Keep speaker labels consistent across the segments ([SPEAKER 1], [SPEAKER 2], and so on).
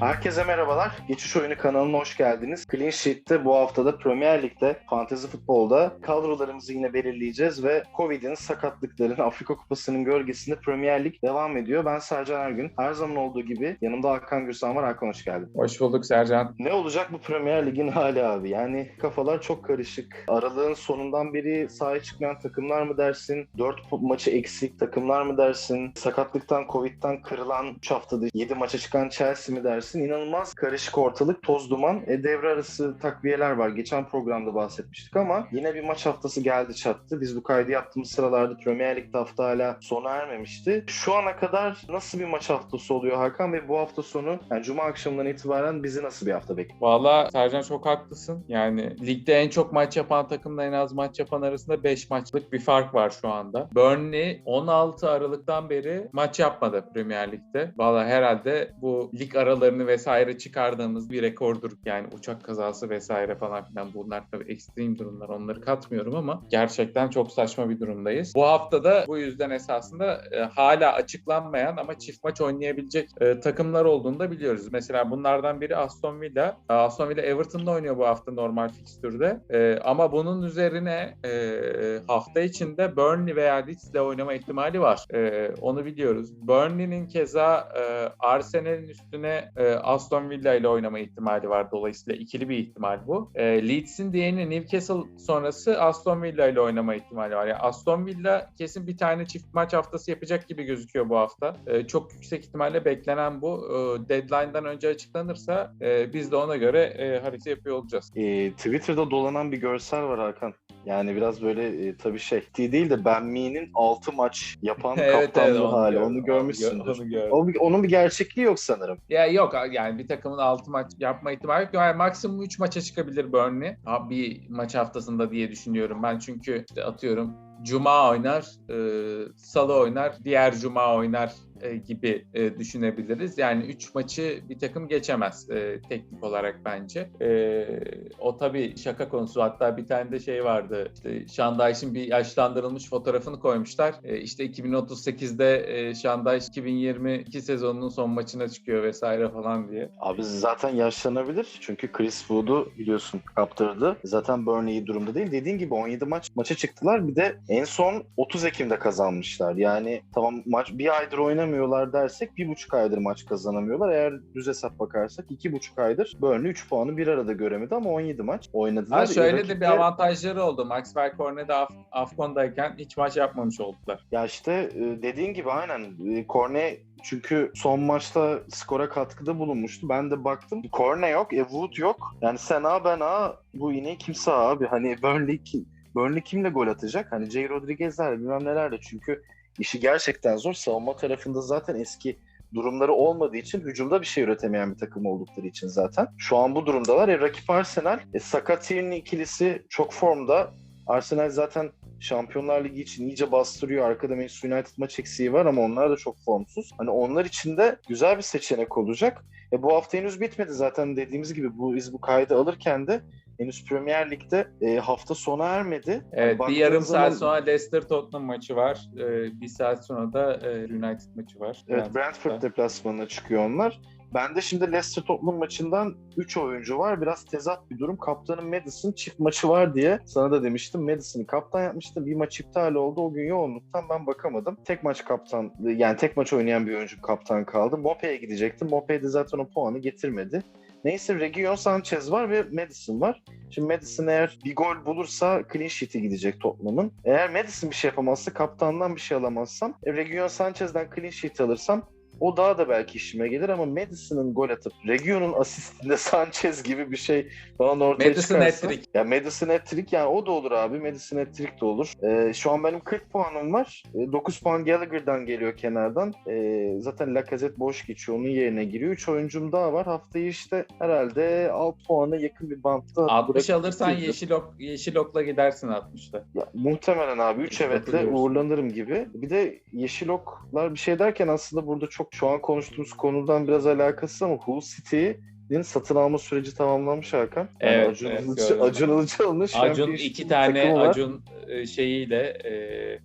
[SPEAKER 1] Herkese merhabalar. Geçiş Oyunu kanalına hoş geldiniz. Clean Sheet'te bu haftada Premier Lig'de, Fantasy Futbol'da kadrolarımızı yine belirleyeceğiz ve Covid'in, sakatlıkların, Afrika Kupası'nın gölgesinde Premier Lig devam ediyor. Ben Sercan Ergün. Her zaman olduğu gibi yanımda Hakan Gürsan var. Hakan hoş geldin.
[SPEAKER 2] Hoş bulduk Sercan.
[SPEAKER 1] Ne olacak bu Premier Lig'in hali abi? Yani kafalar çok karışık. Aralığın sonundan beri sahaya çıkmayan takımlar mı dersin? 4 maçı eksik takımlar mı dersin? Sakatlıktan, Covid'den kırılan 3 haftada 7 maça çıkan Chelsea mi dersin? İnanılmaz karışık ortalık, toz duman. E, devre arası takviyeler var. Geçen programda bahsetmiştik ama yine bir maç haftası geldi çattı. Biz bu kaydı yaptığımız sıralarda Premier Lig'de hafta hala sona ermemişti. Şu ana kadar nasıl bir maç haftası oluyor Hakan ve bu hafta sonu yani Cuma akşamından itibaren bizi nasıl bir hafta bekliyor?
[SPEAKER 2] Valla Sercan çok haklısın. Yani ligde en çok maç yapan takımla en az maç yapan arasında 5 maçlık bir fark var şu anda. Burnley 16 Aralık'tan beri maç yapmadı Premier Lig'de. Valla herhalde bu lig aralarını vesaire çıkardığımız bir rekordur. Yani uçak kazası vesaire falan filan bunlar tabii ekstrem durumlar onları katmıyorum ama gerçekten çok saçma bir durumdayız. Bu haftada bu yüzden esasında e, hala açıklanmayan ama çift maç oynayabilecek e, takımlar olduğunu da biliyoruz. Mesela bunlardan biri Aston Villa. E, Aston Villa Everton'da oynuyor bu hafta normal fikstürde. E, ama bunun üzerine e, hafta içinde Burnley veya Leeds'le oynama ihtimali var. E, onu biliyoruz. Burnley'nin keza e, Arsenal'in üstüne e, Aston Villa ile oynama ihtimali var. Dolayısıyla ikili bir ihtimal bu. E, Leeds'in diğerini Newcastle sonrası Aston Villa ile oynama ihtimali var. Yani Aston Villa kesin bir tane çift maç haftası yapacak gibi gözüküyor bu hafta. E, çok yüksek ihtimalle beklenen bu. E, deadline'dan önce açıklanırsa e, biz de ona göre e, harita yapıyor olacağız.
[SPEAKER 1] E, Twitter'da dolanan bir görsel var Hakan. Yani biraz böyle e, tabii şey değil de Ben Mee'nin 6 maç yapan
[SPEAKER 2] Evet,
[SPEAKER 1] kaptanlığı
[SPEAKER 2] evet, onu
[SPEAKER 1] hali.
[SPEAKER 2] gördüm,
[SPEAKER 1] Onu
[SPEAKER 2] onu
[SPEAKER 1] görmüşsündür.
[SPEAKER 2] gö- onu gördüm.
[SPEAKER 1] O bir- onun bir gerçekliği yok sanırım.
[SPEAKER 2] Ya yok yani bir takımın 6 maç yapma ihtimali yok. Yani maksimum 3 maça çıkabilir Burnley. Bir maç haftasında diye düşünüyorum ben. Çünkü işte atıyorum Cuma oynar, e, Salı oynar, diğer Cuma oynar e, gibi e, düşünebiliriz. Yani 3 maçı bir takım geçemez e, teknik olarak bence. E, o tabii şaka konusu. Hatta bir tane de şey vardı. İşte Şandayş'ın bir yaşlandırılmış fotoğrafını koymuşlar. E, işte 2038'de e, Şandayş 2022 sezonunun son maçına çıkıyor vesaire falan diye.
[SPEAKER 1] Abi zaten yaşlanabilir. Çünkü Chris Wood'u biliyorsun kaptırdı. Zaten Burnley iyi durumda değil. Dediğin gibi 17 maç maça çıktılar. Bir de en son 30 Ekim'de kazanmışlar. Yani tamam maç bir aydır oynamıyorlar dersek bir buçuk aydır maç kazanamıyorlar. Eğer düz hesap bakarsak iki buçuk aydır Burnley 3 puanı bir arada göremedi ama 17 maç oynadılar.
[SPEAKER 2] Ha şöyle de bir avantajları oldu. Maxwell Cornet de Af- Afcon'dayken hiç maç yapmamış oldular.
[SPEAKER 1] Ya işte e, dediğin gibi aynen. E, Korne çünkü son maçta skora katkıda bulunmuştu. Ben de baktım. Korne yok, e, Wood yok. Yani sen A ben A bu ineği kimse abi. Hani Burnley kim? Burnley kimle gol atacak? Hani Jay Rodriguez'ler bilmem nelerle. Çünkü işi gerçekten zor. Savunma tarafında zaten eski durumları olmadığı için hücumda bir şey üretemeyen bir takım oldukları için zaten. Şu an bu durumdalar. E, rakip Arsenal. E, Saka Tierney ikilisi çok formda. Arsenal zaten Şampiyonlar Ligi için iyice bastırıyor. Arkada Manchester United maç eksiği var ama onlar da çok formsuz. Hani onlar için de güzel bir seçenek olacak. E bu hafta henüz bitmedi zaten dediğimiz gibi bu biz bu kaydı alırken de henüz Premier Lig'de e, hafta sona ermedi.
[SPEAKER 2] Evet bir yarım
[SPEAKER 1] zaman-
[SPEAKER 2] saat sonra Leicester Tottenham maçı var. Ee, bir saat sonra da e, United maçı var.
[SPEAKER 1] Evet Brentford deplasmanına çıkıyor onlar. Bende şimdi Leicester Tottenham maçından 3 oyuncu var. Biraz tezat bir durum. Kaptanın Madison çift maçı var diye sana da demiştim. Madison'ı kaptan yapmıştı. Bir maç iptal oldu. O gün yoğunluktan ben bakamadım. Tek maç kaptan yani tek maç oynayan bir oyuncu kaptan kaldı. Mope'ye gidecektim. Mope de zaten o puanı getirmedi. Neyse Region Sanchez var ve Madison var. Şimdi Madison eğer bir gol bulursa clean sheet'e gidecek Tottenham'ın. Eğer Madison bir şey yapamazsa kaptandan bir şey alamazsam e, Region Sanchez'den clean sheet alırsam o daha da belki işime gelir ama Madison'ın gol atıp Region'un asistinde Sanchez gibi bir şey bana ortaya
[SPEAKER 2] Madison
[SPEAKER 1] çıkarsa.
[SPEAKER 2] hat-trick.
[SPEAKER 1] Ya Madison hat-trick yani o da olur abi. Madison hat-trick de olur. Ee, şu an benim 40 puanım var. Ee, 9 puan Gallagher'dan geliyor kenardan. Ee, zaten Lacazette boş geçiyor. Onun yerine giriyor. 3 oyuncum daha var. Haftayı işte herhalde 6 puana yakın bir bantta
[SPEAKER 2] 60
[SPEAKER 1] bırakıp
[SPEAKER 2] alırsan
[SPEAKER 1] bitirdim.
[SPEAKER 2] yeşil, ok, yeşil okla gidersin 60'ta.
[SPEAKER 1] Ya, muhtemelen abi 3
[SPEAKER 2] Biz
[SPEAKER 1] evetle uğurlanırım gibi. Bir de Yeşil Oklar bir şey derken aslında burada çok şu an konuştuğumuz konudan biraz alakası ama Hull City United'in satın alma süreci tamamlanmış Hakan. Yani
[SPEAKER 2] Evet,
[SPEAKER 1] Acun,
[SPEAKER 2] evet, gördüm.
[SPEAKER 1] Acun Ilıcalı'nın
[SPEAKER 2] Acun iki tane. Acun e, şeyiyle e,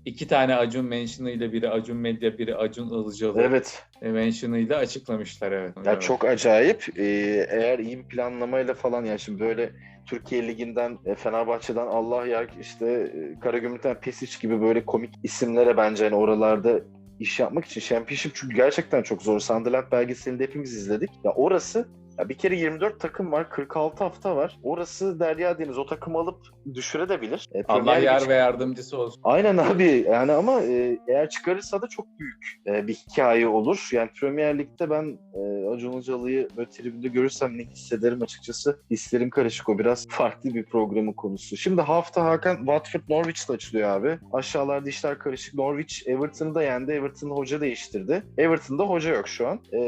[SPEAKER 2] iki tane Acun mention'ıyla biri Acun Medya biri Acun Ilıcalı
[SPEAKER 1] Evet.
[SPEAKER 2] e, mention'ıyla açıklamışlar evet.
[SPEAKER 1] Ya
[SPEAKER 2] Evet.
[SPEAKER 1] çok acayip. Ee, eğer iyi bir planlamayla falan ya şimdi böyle Türkiye Ligi'nden, e, Fenerbahçe'den Allah yak işte Karagümrük'ten Pesic gibi böyle komik isimlere bence hani oralarda iş yapmak için Championship çünkü gerçekten çok zor. Sunderland belgeselinde hepimiz izledik. Ya orası ya bir kere 24 takım var, 46 hafta var. Orası Derya Deniz. O takımı alıp düşürebilir. E,
[SPEAKER 2] Allah
[SPEAKER 1] Premier Lig'e
[SPEAKER 2] yar
[SPEAKER 1] çık-
[SPEAKER 2] ve yardımcısı olsun.
[SPEAKER 1] Aynen abi yani ama e, eğer çıkarırsa da çok büyük e, bir hikaye olur. Yani Premier Lig'de ben e, Acun Ilıcalı'yı böyle tribünde görürsem ne hissederim açıkçası. Hislerim karışık o biraz farklı bir programın konusu. Şimdi hafta Hakan Watford Norwich'le açılıyor abi. Aşağılarda işler karışık. Norwich Everton'ı da yendi. Everton hoca değiştirdi. Everton'da hoca yok şu an. E,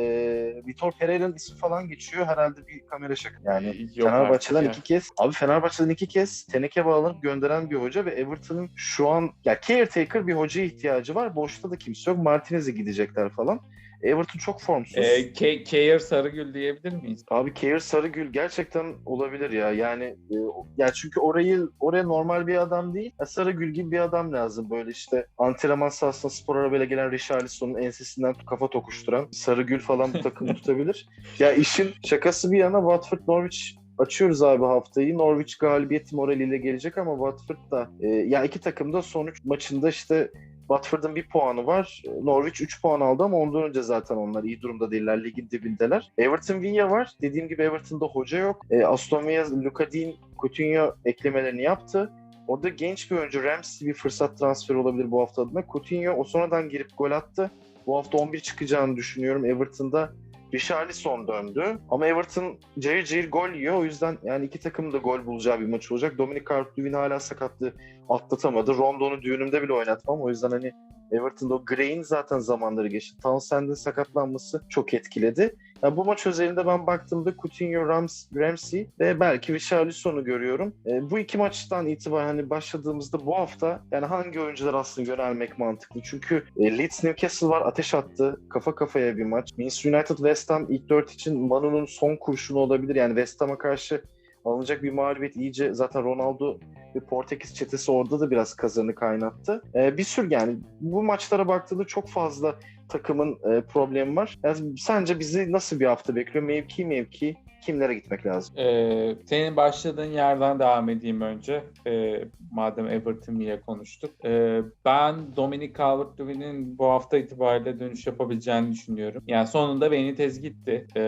[SPEAKER 1] Vitor Pereira'nın ismi falan geçiyor. Herhalde bir kamera şaka. Yani
[SPEAKER 2] Yok
[SPEAKER 1] Fenerbahçe'den
[SPEAKER 2] ya.
[SPEAKER 1] iki kez abi Fenerbahçe'den iki kez teneke bağlanıp gönderen bir hoca ve Everton'ın şu an ya caretaker bir hocaya ihtiyacı var. Boşta da kimse yok. Martinez'e gidecekler falan. Everton çok formsuz.
[SPEAKER 2] E, Ke- Keir Sarıgül diyebilir miyiz?
[SPEAKER 1] Abi Keir Sarıgül gerçekten olabilir ya. Yani e, ya çünkü orayı oraya normal bir adam değil. Ya Sarıgül gibi bir adam lazım. Böyle işte antrenman sahasında spor arabayla gelen Richarlison'un ensesinden kafa tokuşturan Sarıgül falan bu takımı tutabilir. Ya işin şakası bir yana Watford Norwich açıyoruz abi haftayı. Norwich galibiyeti moraliyle gelecek ama Watford da e, ya iki takım da son üç maçında işte Watford'un bir puanı var. Norwich 3 puan aldı ama ondan önce zaten onlar iyi durumda değiller. Ligin dibindeler. Everton Villa var. Dediğim gibi Everton'da hoca yok. E, Aston Villa, Luka Dean, Coutinho eklemelerini yaptı. Orada genç bir oyuncu Ramsey bir fırsat transferi olabilir bu hafta adına. Coutinho o sonradan girip gol attı. Bu hafta 11 çıkacağını düşünüyorum. Everton'da Richarlison döndü. Ama Everton cayır cayır gol yiyor. O yüzden yani iki takım da gol bulacağı bir maç olacak. Dominic Calvert-Lewin hala sakatlığı atlatamadı. Rondo'nu düğünümde bile oynatmam. O yüzden hani Everton'da o Gray'in zaten zamanları geçti. Townsend'in sakatlanması çok etkiledi. Yani bu maç özelinde ben baktığımda Coutinho, Rams, Ramsey ve belki Richarlison'u görüyorum. E, bu iki maçtan itibaren hani başladığımızda bu hafta yani hangi oyuncular aslında yönelmek mantıklı? Çünkü e, Leeds Newcastle var ateş attı. Kafa kafaya bir maç. Manchester United West Ham ilk dört için Manu'nun son kurşunu olabilir. Yani West Ham'a karşı alınacak bir mağlubiyet iyice zaten Ronaldo ve Portekiz çetesi orada da biraz kazanı kaynattı. Ee, bir sürü yani bu maçlara baktığında çok fazla takımın e, problemi var. Yani sence bizi nasıl bir hafta bekliyor? Mevki mevki kimlere gitmek lazım?
[SPEAKER 2] Ee, senin başladığın yerden devam edeyim önce. Ee, madem Everton diye konuştuk. Ee, ben Dominic Calvert-Lewin'in bu hafta itibariyle dönüş yapabileceğini düşünüyorum. Yani sonunda Benitez gitti. Ee,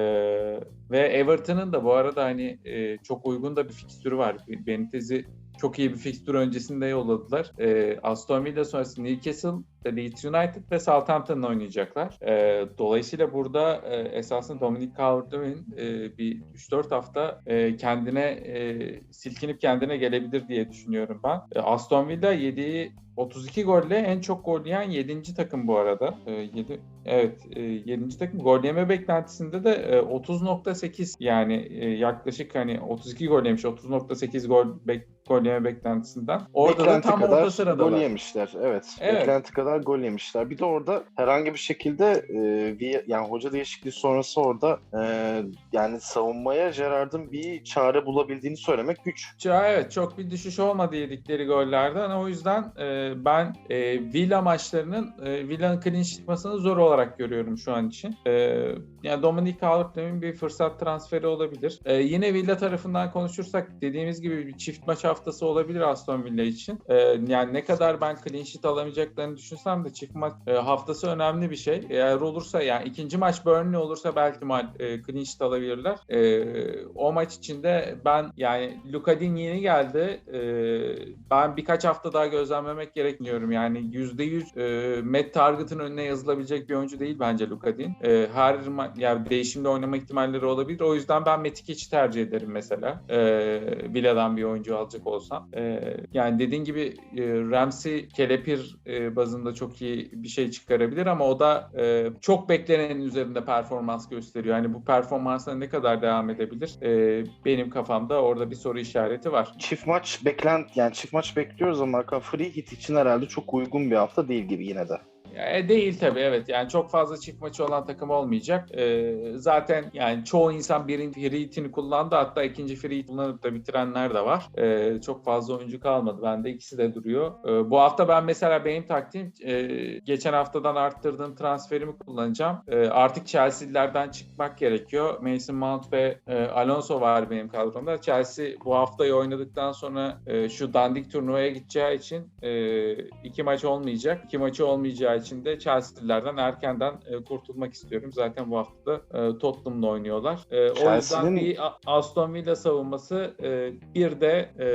[SPEAKER 2] ve Everton'ın da bu arada hani e, çok uygun da bir fikstürü var. Benitez'i çok iyi bir fikstür öncesinde yolladılar. Ee, Aston Villa sonrası Newcastle, Leeds United ve Southampton'la oynayacaklar. Ee, dolayısıyla burada e, esasında Dominic Calvert-Lewin e, bir 3-4 hafta e, kendine e, silkinip kendine gelebilir diye düşünüyorum ben. E, Aston Villa yediği 32 golle en çok gol yiyen 7. takım bu arada. E, 7 evet e, 7. takım gol yeme beklentisinde de e, 30.8 yani e, yaklaşık hani 32 gol yemiş 30.8 gol bek gol yeme beklentisinden. Orada
[SPEAKER 1] Beklenti
[SPEAKER 2] da tam
[SPEAKER 1] kadar
[SPEAKER 2] orta sıradalar.
[SPEAKER 1] gol yemişler. Evet.
[SPEAKER 2] Evet.
[SPEAKER 1] Beklenti kadar gol yemişler. Bir de orada herhangi bir şekilde e, yani hoca değişikliği sonrası orada e, yani savunmaya Gerard'ın bir çare bulabildiğini söylemek güç.
[SPEAKER 2] Evet çok bir düşüş olmadı yedikleri gollerden. O yüzden e, ben e, Villa maçlarının e, Villa'nın sheet çıkmasını zor olarak görüyorum şu an için. E, yani Dominic Calvert-Lewin bir fırsat transferi olabilir. E, yine Villa tarafından konuşursak dediğimiz gibi bir çift maç haftası olabilir Aston Villa için. E, yani ne kadar ben clean sheet alamayacaklarını düşünsem de maç e, haftası önemli bir şey. Eğer olursa yani ikinci maç Burnley olursa belki mal e, clean alabilirler. E, o maç içinde ben yani Luka Dean yeni geldi. E, ben birkaç hafta daha gözlemlemek gerekmiyorum. Yani %100 e, Matt Target'ın önüne yazılabilecek bir oyuncu değil bence Luka Dean. E, her yani değişimde oynama ihtimalleri olabilir. O yüzden ben Metikic'i tercih ederim mesela. E, Villa'dan bir oyuncu alacak olsam. E, yani dediğin gibi e, Ramsey kelepir e, bazında çok iyi bir şey çıkarabilir ama o da e, çok beklenenin üzerinde performans gösteriyor. Yani bu performansına ne kadar devam edebilir? E, benim kafamda orada bir soru işareti var.
[SPEAKER 1] Çift maç beklent yani çift maç bekliyoruz ama free hit için herhalde çok uygun bir hafta değil gibi yine de.
[SPEAKER 2] E, değil tabii evet. Yani çok fazla çift maçı olan takım olmayacak. E, zaten yani çoğu insan birinci free hitini kullandı. Hatta ikinci free hit kullanıp da bitirenler de var. E, çok fazla oyuncu kalmadı. Bende ikisi de duruyor. E, bu hafta ben mesela benim taktiğim e, geçen haftadan arttırdığım transferimi kullanacağım. E, artık Chelsea'lerden çıkmak gerekiyor. Mason Mount ve e, Alonso var benim kadromda. Chelsea bu haftayı oynadıktan sonra e, şu dandik turnuvaya gideceği için e, iki maç olmayacak. İki maçı olmayacağı için de Chelsea'lilerden erkenden e, kurtulmak istiyorum. Zaten bu hafta e, Tottenham'la oynuyorlar. E, o yüzden bir Aston Villa savunması e, bir de e,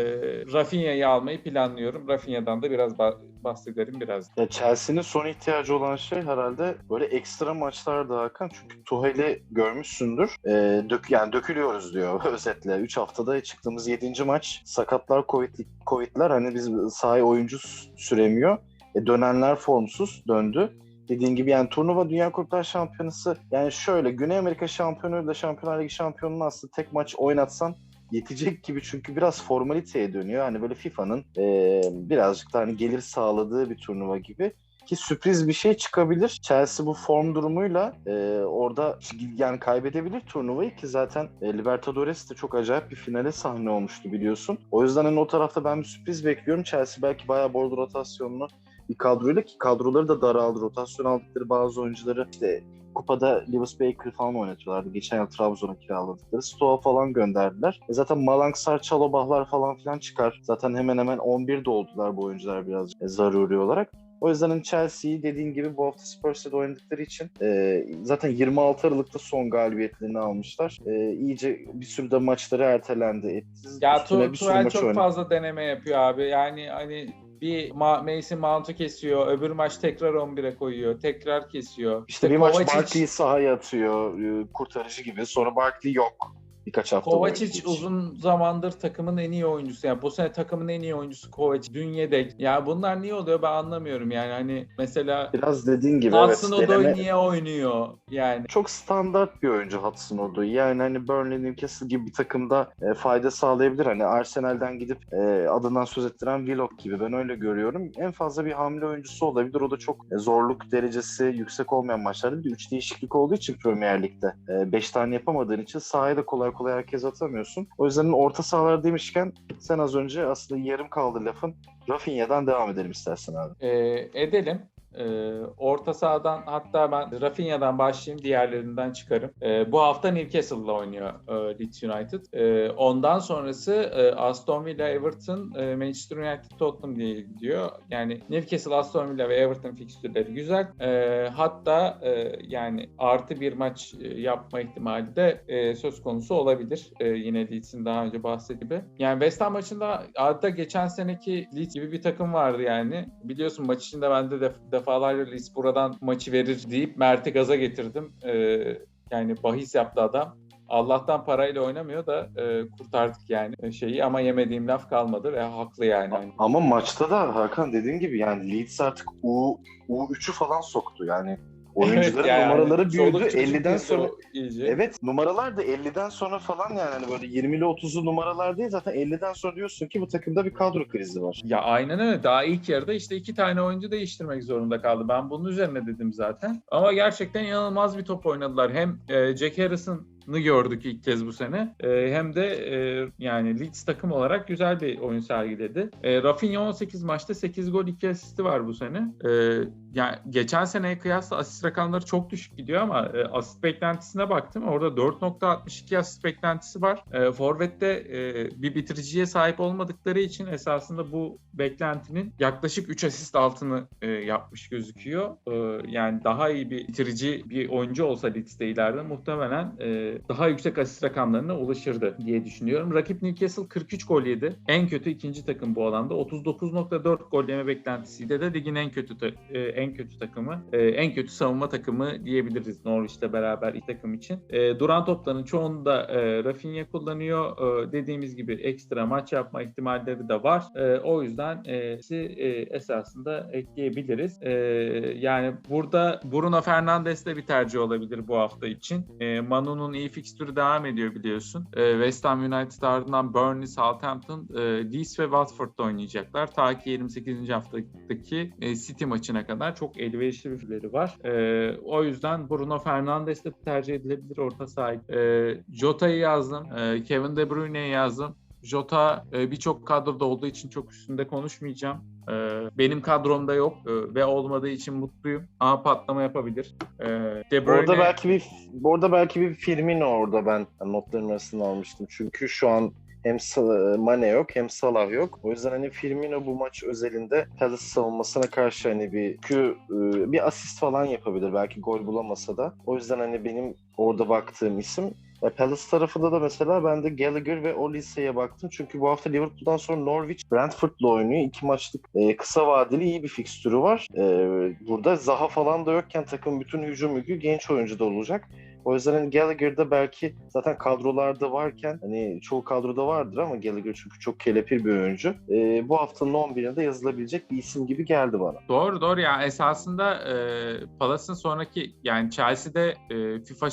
[SPEAKER 2] Rafinha'yı almayı planlıyorum. Rafinha'dan da biraz bahsedelim biraz.
[SPEAKER 1] Ya Chelsea'nin son ihtiyacı olan şey herhalde böyle ekstra maçlarda Hakan. Çünkü Tuhel'i görmüşsündür. E, dök, yani dökülüyoruz diyor özetle. 3 haftada çıktığımız 7. maç. Sakatlar, Covid, Covid'ler hani biz sahaya oyuncu süremiyor. E, dönenler formsuz döndü. Dediğin gibi yani turnuva Dünya Kulüpler Şampiyonası yani şöyle Güney Amerika şampiyonuyla Şampiyonlar Ligi şampiyonunu aslında tek maç oynatsan yetecek gibi çünkü biraz formaliteye dönüyor. Hani böyle FIFA'nın e, birazcık da hani gelir sağladığı bir turnuva gibi ki sürpriz bir şey çıkabilir. Chelsea bu form durumuyla e, orada yani kaybedebilir turnuvayı ki zaten e, Libertadores de çok acayip bir finale sahne olmuştu biliyorsun. O yüzden hani o tarafta ben bir sürpriz bekliyorum. Chelsea belki bayağı bol rotasyonlu bir kadroyla ki kadroları da daraldı. Rotasyon aldıkları bazı oyuncuları işte kupada Lewis Baker falan oynatıyorlardı. Geçen yıl Trabzon'a kiraladıkları. Stoa falan gönderdiler. E zaten Malangsar, Çalobahlar falan filan çıkar. Zaten hemen hemen 11'de oldular bu oyuncular biraz e, zaruri olarak. O yüzden hani Chelsea'yi dediğin gibi bu hafta Spurs'ta oynadıkları için e, zaten 26 Aralık'ta son galibiyetlerini almışlar. E, iyice bir sürü de maçları ertelendi. Etti.
[SPEAKER 2] Ya Tuchel çok oynadı. fazla deneme yapıyor abi. Yani hani bir Ma- Mason Mount'u kesiyor. Öbür maç tekrar 11'e koyuyor. Tekrar kesiyor.
[SPEAKER 1] İşte, bir Kovacic... maç Barkley'i sahaya atıyor. E, kurtarıcı gibi. Sonra Barkley yok birkaç hafta
[SPEAKER 2] Kovacic uzun zamandır takımın en iyi oyuncusu. Yani bu sene takımın en iyi oyuncusu Kovacic. Dün yedek. Ya bunlar niye oluyor ben anlamıyorum. Yani hani mesela
[SPEAKER 1] biraz dediğin gibi
[SPEAKER 2] Hudson evet. Odoi deneme... niye oynuyor? Yani
[SPEAKER 1] çok standart bir oyuncu Hudson Odoi. Yani hani Burnley Newcastle gibi bir takımda e, fayda sağlayabilir. Hani Arsenal'den gidip e, adından söz ettiren Willock gibi ben öyle görüyorum. En fazla bir hamle oyuncusu olabilir. O da çok e, zorluk derecesi yüksek olmayan maçlarda bir de 3 değişiklik olduğu için Premier Lig'de 5 e, tane yapamadığın için sahaya da kolay kolay herkes atamıyorsun. O yüzden orta sahalar demişken sen az önce aslında yarım kaldı lafın. Rafinha'dan devam edelim istersen abi.
[SPEAKER 2] Ee, edelim. E, orta sahadan hatta ben Rafinha'dan başlayayım diğerlerinden çıkarım. E, bu hafta Newcastle'la oynuyor e, Leeds United. E, ondan sonrası e, Aston Villa, Everton, e, Manchester United, Tottenham diye gidiyor. Yani Newcastle, Aston Villa ve Everton fikstürleri güzel. E, hatta e, yani artı bir maç e, yapma ihtimali de e, söz konusu olabilir. E, yine Leeds'in daha önce bahsettiği gibi. Yani West Ham maçında adeta geçen seneki Leeds gibi bir takım vardı yani. Biliyorsun maç içinde bende de, de defalarca Leeds buradan maçı verir deyip Mert'i gaza getirdim. Ee, yani bahis yaptı adam. Allah'tan parayla oynamıyor da e, kurtardık yani şeyi ama yemediğim laf kalmadı ve haklı yani.
[SPEAKER 1] Ama maçta da Hakan dediğin gibi yani Leeds artık U U3'ü falan soktu yani Oyuncuların evet, yani, numaraları büyüdü. 50'den sonra iyice. Evet, numaralar da 50'den sonra falan yani hani böyle 20'li 30'lu numaralar değil zaten 50'den sonra diyorsun ki bu takımda bir kadro krizi var.
[SPEAKER 2] Ya aynen öyle. Daha ilk yarıda işte iki tane oyuncu değiştirmek zorunda kaldı. Ben bunun üzerine dedim zaten. Ama gerçekten inanılmaz bir top oynadılar. Hem e, Jack Harrison gördük ilk kez bu sene. E, hem de e, yani Leeds takım olarak güzel bir oyun sergiledi. E, Rafinha 18 maçta 8 gol 2 asisti var bu sene. E, yani geçen seneye kıyasla asist rakamları çok düşük gidiyor ama e, asist beklentisine baktım. Orada 4.62 asist beklentisi var. E, Forvet'te e, bir bitiriciye sahip olmadıkları için esasında bu beklentinin yaklaşık 3 asist altını e, yapmış gözüküyor. E, yani daha iyi bir bitirici bir oyuncu olsa Leeds'te ileride muhtemelen e, daha yüksek asist rakamlarına ulaşırdı diye düşünüyorum. Rakip Newcastle 43 gol yedi. En kötü ikinci takım bu alanda. 39.4 gol yeme beklentisiydi de ligin en kötü e, en kötü takımı, e, en kötü savunma takımı diyebiliriz Norwich'le beraber ilk takım için. E, duran topların çoğunu da Rafinha kullanıyor. Dediğimiz gibi ekstra maç yapma ihtimalleri de var. O yüzden esasında ekleyebiliriz. Yani burada Bruno Fernandes de bir tercih olabilir bu hafta için. Manu'nun iyi iyi fikstürü devam ediyor biliyorsun. E, West Ham United ardından Burnley, Southampton, e, Leeds ve Watford'da oynayacaklar. Ta ki 28. haftadaki e, City maçına kadar çok elverişli bir filleri var. E, o yüzden Bruno Fernandes de tercih edilebilir orta sahip. E, Jota'yı yazdım. E, Kevin De Bruyne'yi yazdım. Jota e, birçok kadroda olduğu için çok üstünde konuşmayacağım. E, benim kadromda yok e, ve olmadığı için mutluyum. Ama patlama yapabilir. E, De Bruyne...
[SPEAKER 1] Orada belki bir orada belki bir Firmino orada ben notların arasında almıştım. Çünkü şu an hem Mane yok hem Salah yok. O yüzden hani Firmino bu maç özelinde Palace savunmasına karşı hani bir bir asist falan yapabilir. Belki gol bulamasa da. O yüzden hani benim orada baktığım isim e, Palace tarafında da mesela ben de Gallagher ve Olise'ye baktım. Çünkü bu hafta Liverpool'dan sonra Norwich Brentford'la oynuyor. İki maçlık e, kısa vadeli iyi bir fikstürü var. E, burada Zaha falan da yokken takım bütün hücum yükü genç oyuncuda olacak. O yüzden hani Gallagher'da belki zaten kadrolarda varken hani çoğu kadroda vardır ama Gallagher çünkü çok kelepir bir oyuncu. E, bu haftanın 11'inde yazılabilecek bir isim gibi geldi bana.
[SPEAKER 2] Doğru doğru ya esasında e, Palace'ın sonraki yani Chelsea'de e, FIFA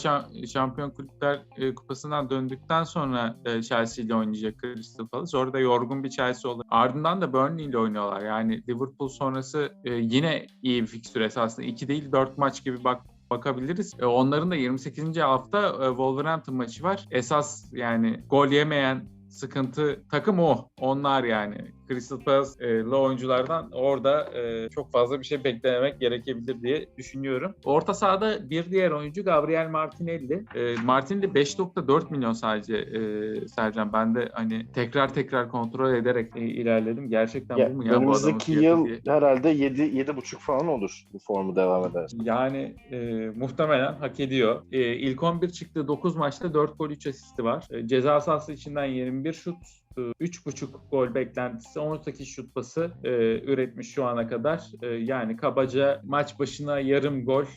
[SPEAKER 2] Şampiyon Kulüpler e, Kupası'ndan döndükten sonra e, Chelsea ile oynayacak Crystal Palace. Orada yorgun bir Chelsea olur. Ardından da Burnley ile oynuyorlar. Yani Liverpool sonrası e, yine iyi bir fikstür esasında. 2 değil 4 maç gibi bak bakabiliriz. E, onların da 28. hafta e, Wolverhampton maçı var. Esas yani gol yemeyen sıkıntı takım o. Onlar yani. Crystal Palace'lı oyunculardan orada e, çok fazla bir şey beklememek gerekebilir diye düşünüyorum. Orta sahada bir diğer oyuncu Gabriel Martinelli. E, Martinelli 5.4 milyon sadece e, Sercan. Ben de hani tekrar tekrar kontrol ederek e, ilerledim. Gerçekten
[SPEAKER 1] ya,
[SPEAKER 2] bu mu ya
[SPEAKER 1] önümüzdeki yıl diye. herhalde 7 7.5 falan olur bu formu devam eder.
[SPEAKER 2] Yani e, muhtemelen hak ediyor. E, ilk 11 çıktığı 9 maçta 4 gol 3 asisti var. E, ceza sahası içinden 21 şut 3.5 gol beklentisi 18 şut pası e, üretmiş şu ana kadar. E, yani kabaca maç başına yarım gol e,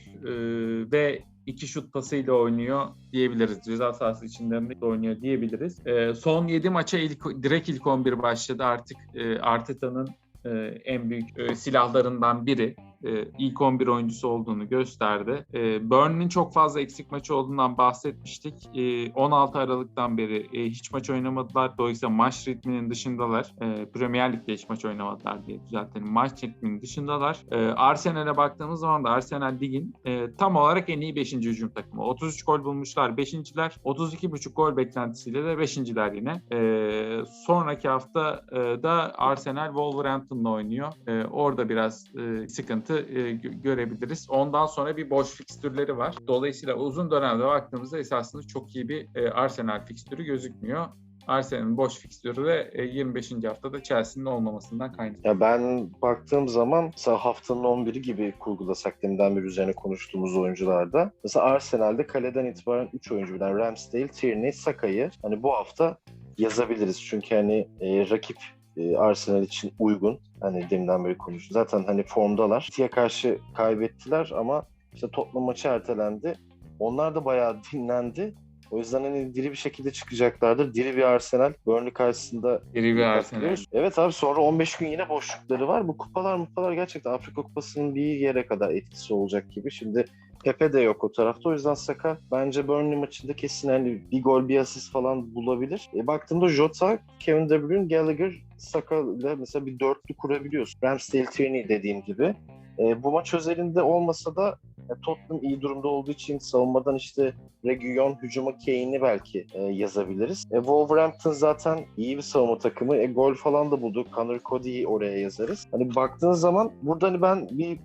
[SPEAKER 2] ve iki şut pasıyla oynuyor diyebiliriz. Ceza sahası içinde de oynuyor diyebiliriz. E, son 7 maça ilk, direkt ilk 11 başladı. Artık e, Arteta'nın e, en büyük e, silahlarından biri e, ilk 11 oyuncusu olduğunu gösterdi. E, çok fazla eksik maçı olduğundan bahsetmiştik. E, 16 Aralık'tan beri e, hiç maç oynamadılar. Dolayısıyla maç ritminin dışındalar. E, Premier Lig'de hiç maç oynamadılar diye düzeltelim. Maç ritminin dışındalar. E, Arsenal'e baktığımız zaman da Arsenal ligin e, tam olarak en iyi 5. hücum takımı. 33 gol bulmuşlar 5.ler. 32.5 gol beklentisiyle de 5.ler yine. E, sonraki hafta e, da Arsenal Wolverhampton'la oynuyor. E, orada biraz e, sıkıntı sıkıntı e, görebiliriz. Ondan sonra bir boş fikstürleri var. Dolayısıyla uzun dönemde baktığımızda esasında çok iyi bir e, Arsenal fikstürü gözükmüyor. Arsenal'in boş fikstürü de 25. E, haftada Chelsea'nin olmamasından kaynaklı.
[SPEAKER 1] Ben baktığım zaman mesela haftanın 11'i gibi kurgulasak deminden bir üzerine konuştuğumuz oyuncularda. Mesela Arsenal'de kaleden itibaren 3 oyuncu bilen Ramsdale, Tierney, Saka'yı hani bu hafta yazabiliriz. Çünkü hani e, rakip e, Arsenal için uygun. Hani deminden beri konuştuk. Zaten hani formdalar. City'ye karşı kaybettiler ama işte Tottenham maçı ertelendi. Onlar da bayağı dinlendi. O yüzden hani diri bir şekilde çıkacaklardır. Diri bir Arsenal. Burnley karşısında
[SPEAKER 2] diri bir Arsenal.
[SPEAKER 1] Evet abi sonra 15 gün yine boşlukları var. Bu kupalar kupalar gerçekten Afrika Kupası'nın bir yere kadar etkisi olacak gibi. Şimdi Pepe de yok o tarafta. O yüzden Saka bence Burnley maçında kesin hani bir gol bir asist falan bulabilir. E, baktığımda Jota, Kevin De Bruyne, Gallagher, Saka ile mesela bir dörtlü kurabiliyorsun. Ramsdale, Tierney dediğim gibi. E, bu maç özelinde olmasa da e, Tottenham iyi durumda olduğu için savunmadan işte Region, hücuma Kane'i belki e, yazabiliriz. E, Wolverhampton zaten iyi bir savunma takımı. E, gol falan da bulduk. Connor Cody'yi oraya yazarız. Hani baktığınız zaman burada hani ben bir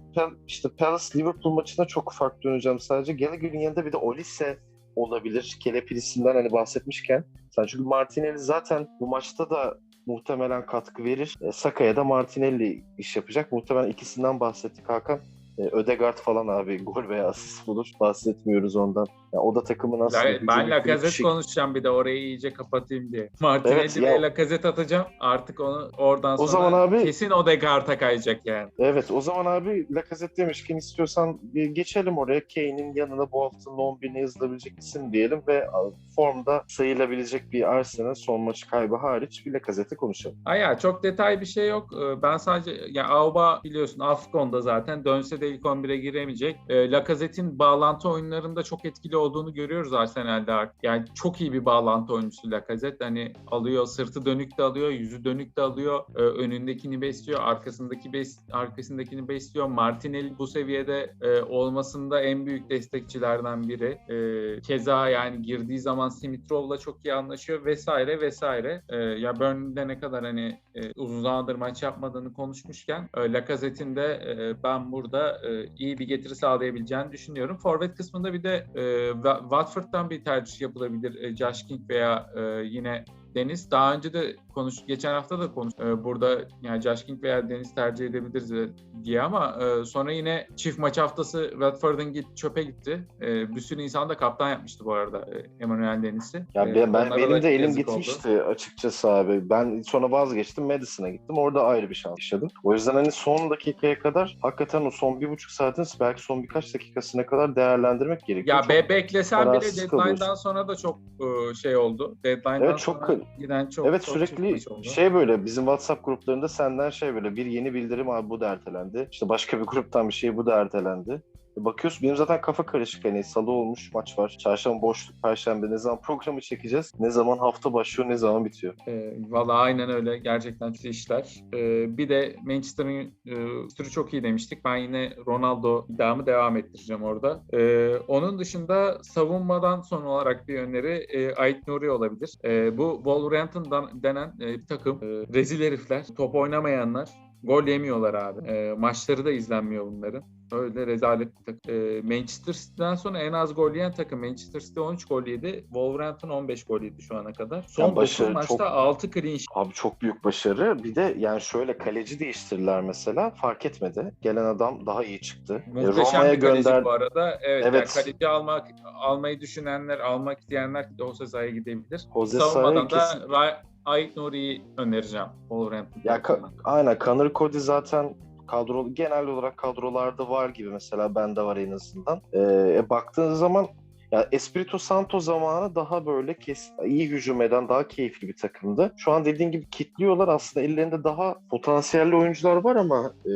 [SPEAKER 1] işte Palace Liverpool maçına çok fark döneceğim sadece. Gallagher'in yanında bir de Olise olabilir. Kelepirisinden hani bahsetmişken. Sen çünkü Martinelli zaten bu maçta da muhtemelen katkı verir. E, Saka'ya da Martinelli iş yapacak. Muhtemelen ikisinden bahsettik Hakan. E, Ödegaard falan abi gol veya asist bulur. Bahsetmiyoruz ondan. Yani o da takımın aslında...
[SPEAKER 2] Ben, ben Lacazette şey... konuşacağım bir de orayı iyice kapatayım diye. Martinelli evet, ya... Lacazette atacağım. Artık onu oradan sonra o zaman abi, kesin Odegaard'a kayacak yani.
[SPEAKER 1] Evet o zaman abi Lacazette demişken istiyorsan geçelim oraya. Kane'in yanına bu haftanın 11'ine yazılabilecek isim diyelim ve formda sayılabilecek bir Arsenal son maçı kaybı hariç bir Lacazette'i konuşalım.
[SPEAKER 2] Ha ya çok detay bir şey yok. Ee, ben sadece ya Auba biliyorsun Afcon'da zaten dönse de ilk 11'e giremeyecek. Lacazette'in bağlantı oyunlarında çok etkili olduğunu görüyoruz Arsenal'de artık. Yani çok iyi bir bağlantı oyuncusu Lacazette. Hani alıyor, sırtı dönük de alıyor, yüzü dönük de alıyor. Ee, önündekini besliyor, arkasındaki bes arkasındakini besliyor. Martinelli bu seviyede e, olmasında en büyük destekçilerden biri. E, keza yani girdiği zaman Simitrov'la çok iyi anlaşıyor vesaire vesaire. E, ya Burnley'de ne kadar hani e, uzun zamandır maç yapmadığını konuşmuşken e, Lacazette'in de e, ben burada e, iyi bir getiri sağlayabileceğini düşünüyorum. Forvet kısmında bir de e, Wa- Watford'dan bir tercih yapılabilir. E, Josh King veya e, yine Deniz. Daha önce de konuş, geçen hafta da konuş. e, burada yani Josh King veya Deniz tercih edebiliriz de- diye ama e, sonra yine çift maç haftası Watford'un git çöpe gitti. E, bir sürü insan da kaptan yapmıştı bu arada e, Emmanuel Deniz'i.
[SPEAKER 1] Ya
[SPEAKER 2] E,
[SPEAKER 1] ben, benim de elim
[SPEAKER 2] yazık oldu.
[SPEAKER 1] gitmişti açıkçası abi. Ben sonra vazgeçtim Madison'a gittim. Orada ayrı bir şans yaşadım. O yüzden hani son dakikaya kadar hakikaten o son bir buçuk saatin belki son birkaç dakikasına kadar değerlendirmek gerekiyor.
[SPEAKER 2] Ya
[SPEAKER 1] Çok-
[SPEAKER 2] be beklesen bile deadline'dan sonra da çok e, şey oldu. Deadline'dan
[SPEAKER 1] Evet, çok
[SPEAKER 2] sonra giden çok
[SPEAKER 1] evet
[SPEAKER 2] çok
[SPEAKER 1] sürekli şey böyle bizim WhatsApp gruplarında senden şey böyle bir yeni bildirim abi bu da ertelendi. İşte başka bir gruptan bir şey bu da ertelendi. E Bakıyorsun benim zaten kafa karışık hani salı olmuş maç var. Çarşamba boşluk, perşembe ne zaman programı çekeceğiz? Ne zaman hafta başlıyor, ne zaman bitiyor?
[SPEAKER 2] E, Valla aynen öyle. Gerçekten kötü işler. E, bir de Manchester'ın e, üstürü çok iyi demiştik. Ben yine Ronaldo iddiamı devam ettireceğim orada. E, onun dışında savunmadan son olarak bir öneri e, Ait Nuri olabilir. E, bu Wolverhampton denen e, bir takım. E, rezil herifler. Top oynamayanlar. Gol yemiyorlar abi. E, maçları da izlenmiyor bunların. Öyle rezalet bir takım. E, Manchester City'den sonra en az gol yiyen takım. Manchester City 13 gol yedi. Wolverhampton 15 gol yedi şu ana kadar. Son
[SPEAKER 1] Ya
[SPEAKER 2] 9
[SPEAKER 1] başarı
[SPEAKER 2] maçta
[SPEAKER 1] çok-
[SPEAKER 2] 6 clean sheet.
[SPEAKER 1] Abi çok büyük başarı. Bir de yani şöyle kaleci değiştirdiler mesela. Fark etmedi. Gelen adam daha iyi çıktı. E,
[SPEAKER 2] Muhteşem
[SPEAKER 1] Roma'ya
[SPEAKER 2] bir kaleci
[SPEAKER 1] gönder
[SPEAKER 2] bu arada. Evet,
[SPEAKER 1] Evet.
[SPEAKER 2] Yani kaleci almak almayı düşünenler, almak isteyenler de Jose Zay'a gidebilir.
[SPEAKER 1] Jose
[SPEAKER 2] Savunmadan da
[SPEAKER 1] kesin-
[SPEAKER 2] Ait Nuri'yi önereceğim Wolverhampton.
[SPEAKER 1] Ya ka- aynen Connor Cody zaten kadro genel olarak kadrolarda var gibi mesela bende var en azından. Ee, e, baktığın zaman ya Espirito Santo zamanı daha böyle kes, iyi hücum eden, daha keyifli bir takımdı. Şu an dediğin gibi kitliyorlar. Aslında ellerinde daha potansiyelli oyuncular var ama e,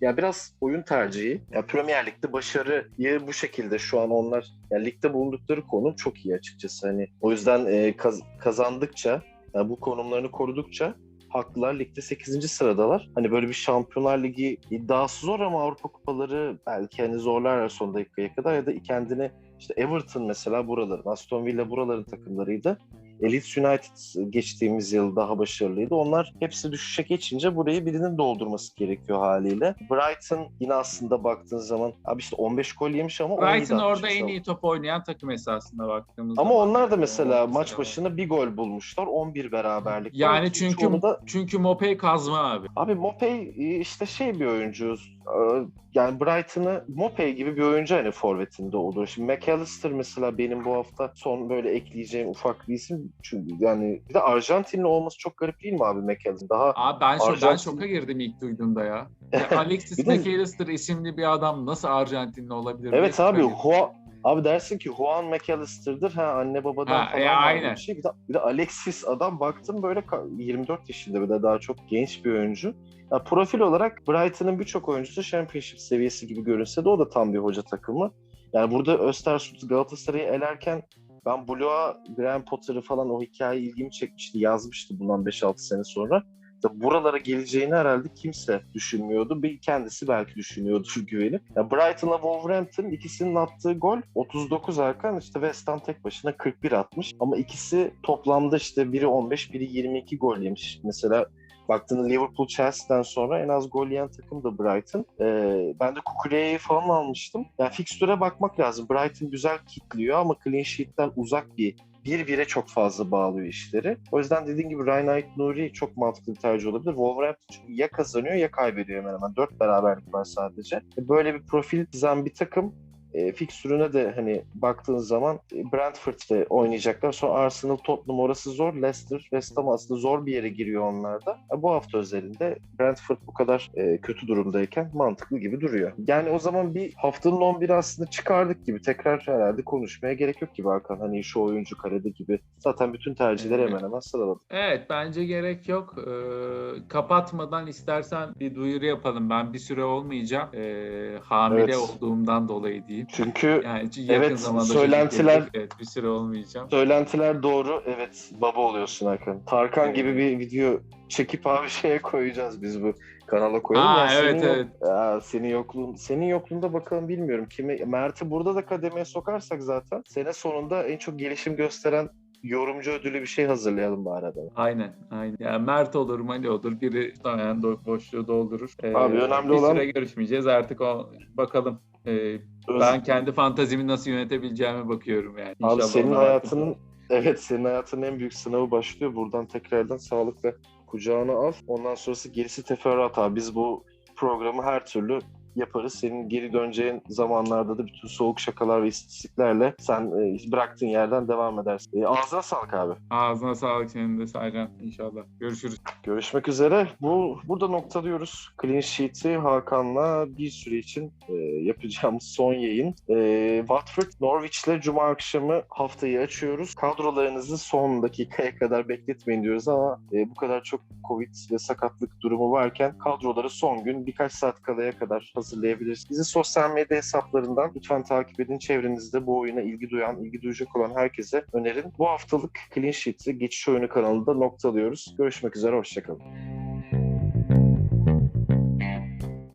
[SPEAKER 1] ya biraz oyun tercihi. Ya Premier Lig'de başarıyı bu şekilde şu an onlar ya ligde bulundukları konum çok iyi açıkçası. Hani o yüzden e, kaz- kazandıkça ya bu konumlarını korudukça haklılar. Ligde 8. sıradalar. Hani böyle bir Şampiyonlar Ligi iddiası zor ama Avrupa Kupaları belki hani zorlarlar son dakikaya kadar ya da kendini işte Everton mesela buraların, Aston Villa buraların takımlarıydı. Leeds United geçtiğimiz yıl daha başarılıydı. Onlar hepsi düşüşe geçince burayı birinin doldurması gerekiyor haliyle. Brighton yine aslında baktığın zaman abi işte 15 gol yemiş ama 17
[SPEAKER 2] Brighton orada en iyi top oynayan takım esasında baktığımız
[SPEAKER 1] Ama
[SPEAKER 2] zaman.
[SPEAKER 1] onlar da mesela
[SPEAKER 2] o
[SPEAKER 1] maç başına bir gol bulmuşlar. 11 beraberlik.
[SPEAKER 2] Yani çünkü
[SPEAKER 1] da
[SPEAKER 2] çünkü Mopey kazma abi.
[SPEAKER 1] Abi Mopey işte şey bir oyuncu. Ee, Yani Brighton'ı Mopey gibi bir oyuncu hani forvetinde olur. Şimdi McAllister mesela benim bu hafta son böyle ekleyeceğim ufak bir isim. Çünkü yani bir de Arjantinli olması çok garip değil mi abi McAllister? Daha
[SPEAKER 2] Abi ben, şo- ben
[SPEAKER 1] Arjantin-
[SPEAKER 2] şoka girdim ilk duyduğumda ya. ya Alexis McAllister isimli bir adam nasıl Arjantinli olabilir?
[SPEAKER 1] Evet abi. Hua, abi dersin ki Juan McAllister'dır ha anne babadan
[SPEAKER 2] Ha,
[SPEAKER 1] falan
[SPEAKER 2] e, aynen.
[SPEAKER 1] bir şey. Bir de, bir de Alexis adam baktım böyle ka- 24 yaşında bir de daha çok genç bir oyuncu. Ya profil olarak Brighton'ın birçok oyuncusu Championship seviyesi gibi görünse de o da tam bir hoca takımı. Yani burada Östersund Galatasaray'ı elerken ben Blue'a Graham Potter'ı falan o hikaye ilgimi çekmişti. Yazmıştı bundan 5-6 sene sonra. İşte buralara geleceğini herhalde kimse düşünmüyordu. Bir kendisi belki düşünüyordu güvenip. Ya Brighton'la Wolverhampton ikisinin attığı gol 39 Erkan işte West Ham tek başına 41 atmış. Ama ikisi toplamda işte biri 15 biri 22 gol yemiş. Mesela baktığında Liverpool Chelsea'den sonra en az gol yiyen takım da Brighton. Ee, ben de Kukure'yi falan almıştım. Yani fikstüre bakmak lazım. Brighton güzel kitliyor ama clean sheet'ten uzak bir bir bire çok fazla bağlıyor işleri. O yüzden dediğim gibi Ryan Ait Nuri çok mantıklı bir tercih olabilir. Wolverhampton çünkü ya kazanıyor ya kaybediyor hemen hemen. Dört beraberlik var sadece. E, Böyle bir profil çizen bir takım e, fikstürüne de hani baktığın zaman e, Brentford'da oynayacaklar. Sonra Arsenal, Tottenham orası zor. Leicester, West Ham aslında zor bir yere giriyor onlar da. E, bu hafta özelinde Brentford bu kadar e, kötü durumdayken mantıklı gibi duruyor. Yani o zaman bir haftanın 11'i aslında çıkardık gibi. Tekrar herhalde konuşmaya gerek yok gibi Hakan. Hani şu oyuncu kalede gibi. Zaten bütün tercihleri
[SPEAKER 2] Evet.
[SPEAKER 1] hemen hemen sıraladık.
[SPEAKER 2] Evet bence gerek yok. Ee, kapatmadan istersen bir duyuru yapalım. Ben bir süre olmayacağım. Ee, hamile
[SPEAKER 1] Evet.
[SPEAKER 2] olduğumdan dolayı diyeyim.
[SPEAKER 1] Çünkü
[SPEAKER 2] Yani
[SPEAKER 1] Evet, söylentiler-
[SPEAKER 2] gelecek. Evet, bir süre olmayacağım.
[SPEAKER 1] söylentiler doğru. Evet baba oluyorsun Hakan. Tarkan
[SPEAKER 2] Evet.
[SPEAKER 1] gibi bir video çekip abi şeye koyacağız biz bu kanala koyalım.
[SPEAKER 2] Aa,
[SPEAKER 1] Yani
[SPEAKER 2] evet,
[SPEAKER 1] senin,
[SPEAKER 2] evet.
[SPEAKER 1] Ya, senin yokluğun senin yokluğunda bakalım bilmiyorum kimi Mert'i burada da kademeye sokarsak zaten sene sonunda en çok gelişim gösteren yorumcu ödülü bir şey hazırlayalım bari adama.
[SPEAKER 2] Aynen, aynen. Yani Mert olur, Mali olur. Biri yani boşluğu doldurur. Ee,
[SPEAKER 1] Abi önemli
[SPEAKER 2] bir
[SPEAKER 1] olan-
[SPEAKER 2] süre görüşmeyeceğiz. Artık o bakalım. Ee, ben kendi fantazimi nasıl yönetebileceğime bakıyorum yani.
[SPEAKER 1] Abi
[SPEAKER 2] İnşallah
[SPEAKER 1] senin hayatının evet senin hayatının en büyük sınavı başlıyor. Buradan tekrardan sağlıkla kucağına al. Ondan sonrası gerisi teferruat abi. Biz bu programı her türlü yaparız. Senin geri döneceğin zamanlarda da bütün soğuk şakalar ve istatistiklerle sen e, bıraktığın yerden devam edersin. E, ağzına sağlık abi.
[SPEAKER 2] Ağzına sağlık senin de Saycan inşallah. Görüşürüz.
[SPEAKER 1] Görüşmek üzere. Bu burada noktalıyoruz. Clean Sheet'i Hakan'la bir süre için e, yapacağımız son yayın. E, Watford Norwich'le Cuma akşamı haftayı açıyoruz. Kadrolarınızı son dakikaya kadar bekletmeyin diyoruz ama e, bu kadar çok Covid ve sakatlık durumu varken kadroları son gün birkaç saat kalaya kadar hazırlayabiliriz. Bizi sosyal medya hesaplarından lütfen takip edin. Çevrenizde bu oyuna ilgi duyan, ilgi duyacak olan herkese önerin. Bu haftalık Clean Sheet'i Geçiş Oyunu kanalında noktalıyoruz. Görüşmek üzere, hoşçakalın.